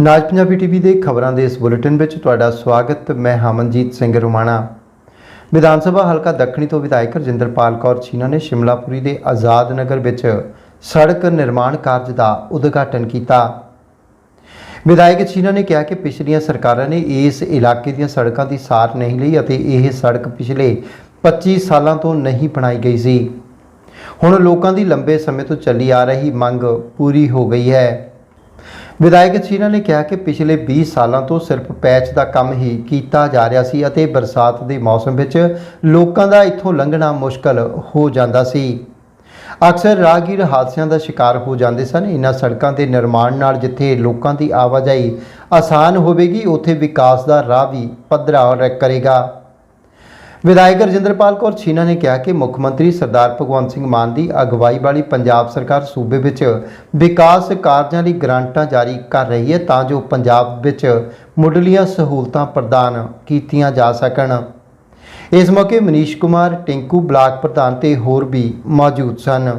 ਨਾਜ Punjabi TV ਦੇ ਖਬਰਾਂ ਦੇ ਇਸ ਬੁਲੇਟਿਨ ਵਿੱਚ ਤੁਹਾਡਾ ਸਵਾਗਤ, ਮੈਂ ਹਮਨਜੀਤ ਸਿੰਘ ਰੋਮਾਣਾ। ਵਿਧਾਨ ਸਭਾ ਹਲਕਾ ਦੱਖਣੀ ਤੋਂ ਵਿਧਾਇਕ ਰਜਿੰਦਰਪਾਲ ਕੌਰ ਛੀਨਾ ਨੇ ਸ਼ਿਮਲਾਪੁਰੀ ਦੇ ਆਜ਼ਾਦ ਨਗਰ ਵਿੱਚ ਸੜਕ ਨਿਰਮਾਣ ਕਾਰਜ ਦਾ ਉਦਘਾਟਨ ਕੀਤਾ। ਵਿਧਾਇਕ ਛੀਨਾ ਨੇ ਕਿਹਾ ਕਿ ਪਿਛਲੀਆਂ ਸਰਕਾਰਾਂ ਨੇ ਇਸ ਇਲਾਕੇ ਦੀਆਂ ਸੜਕਾਂ ਦੀ ਸਾਰ ਨਹੀਂ ਲਈ ਅਤੇ ਇਹ ਸੜਕ ਪਿਛਲੇ 25 ਸਾਲਾਂ ਤੋਂ ਨਹੀਂ ਬਣਾਈ ਗਈ ਸੀ। ਹੁਣ ਲੋਕਾਂ ਦੀ ਲੰਬੇ ਸਮੇਂ ਤੋਂ ਚੱਲੀ ਆ ਰਹੀ ਮੰਗ ਪੂਰੀ ਹੋ ਗਈ ਹੈ। ਵਿਧਾਇਕ ਛੀਨਾ ਨੇ ਕਿਹਾ ਕਿ ਪਿਛਲੇ 20 ਸਾਲਾਂ ਤੋਂ ਸਿਰਫ ਪੈਚ ਦਾ ਕੰਮ ਹੀ ਕੀਤਾ ਜਾ ਰਿਹਾ ਸੀ ਅਤੇ ਬਰਸਾਤ ਦੇ ਮੌਸਮ ਵਿੱਚ ਲੋਕਾਂ ਦਾ ਇੱਥੋਂ ਲੰਘਣਾ ਮੁਸ਼ਕਲ ਹੋ ਜਾਂਦਾ ਸੀ। ਅਕਸਰ ਰਾਹਗੀਰ ਹਾਦਸਿਆਂ ਦਾ ਸ਼ਿਕਾਰ ਹੋ ਜਾਂਦੇ ਸਨ। ਇਹਨਾਂ ਸੜਕਾਂ ਦੇ ਨਿਰਮਾਣ ਨਾਲ ਜਿੱਥੇ ਲੋਕਾਂ ਦੀ ਆਵਾਜਾਈ ਆਸਾਨ ਹੋਵੇਗੀ, ਉੱਥੇ ਵਿਕਾਸ ਦਾ ਰਾਹ ਵੀ ਪੱਧਰਾ ਕਰੇਗਾ। ਵਿਧਾਇਕ ਰਜਿੰਦਰਪਾਲ ਕੌਰ ਛੀਨਾ ਨੇ ਕਿਹਾ ਕਿ ਮੁੱਖ ਮੰਤਰੀ ਸਰਦਾਰ ਭਗਵੰਤ ਸਿੰਘ ਮਾਨ ਦੀ ਅਗਵਾਈ ਵਾਲੀ ਪੰਜਾਬ ਸਰਕਾਰ ਸੂਬੇ ਵਿੱਚ ਵਿਕਾਸ ਕਾਰਜਾਂ ਲਈ ਗ੍ਰਾਂਟਾਂ ਜਾਰੀ ਕਰ ਰਹੀ ਹੈ ਤਾਂ ਜੋ ਪੰਜਾਬ ਵਿੱਚ ਮੁੱਢਲੀਆਂ ਸਹੂਲਤਾਂ ਪ੍ਰਦਾਨ ਕੀਤੀਆਂ ਜਾ ਸਕਣ। ਇਸ ਮੌਕੇ ਮਨੀਸ਼ ਕੁਮਾਰ, ਟਿੰਕੂ ਬਲਾਕ ਪ੍ਰਧਾਨ ਤੇ ਹੋਰ ਵੀ ਮੌਜੂਦ ਸਨ।